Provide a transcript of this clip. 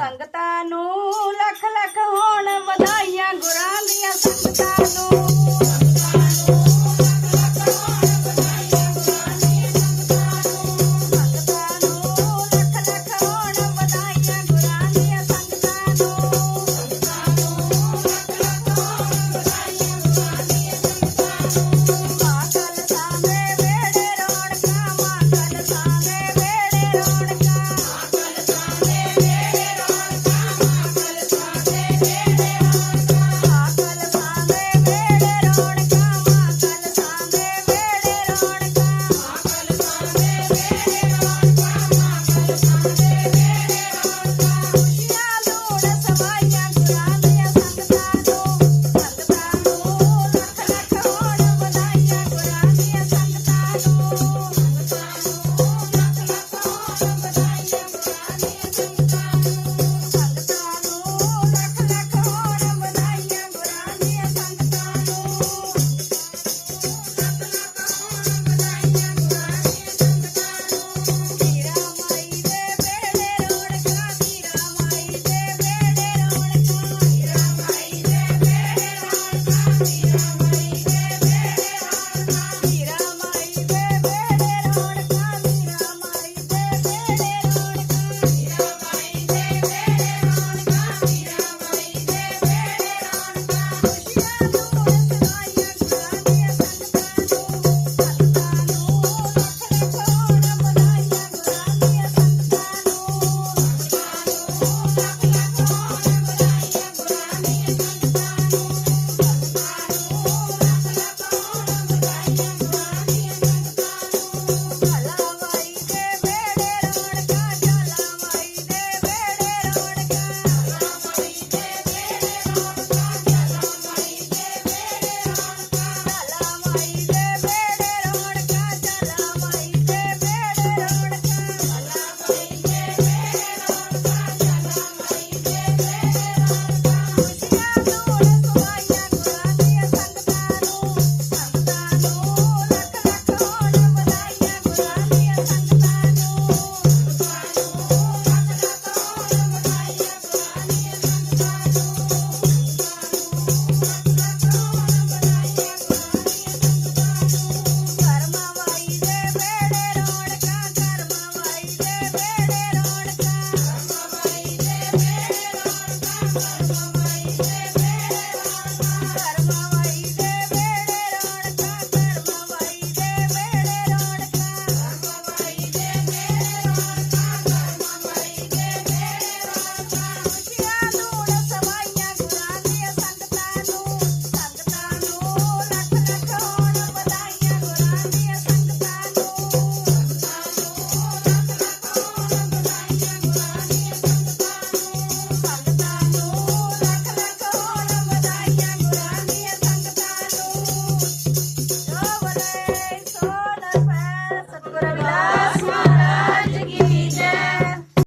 ਸੰਗਤਾਂ ਨੂੰ ਲੱਖ ਲੱਖ ਹੋਣ ਵਧਾਈਆਂ ਗੁਰਾਂ ਦੀਆਂ ਸੰਗਤਾਂ ਨੂੰ।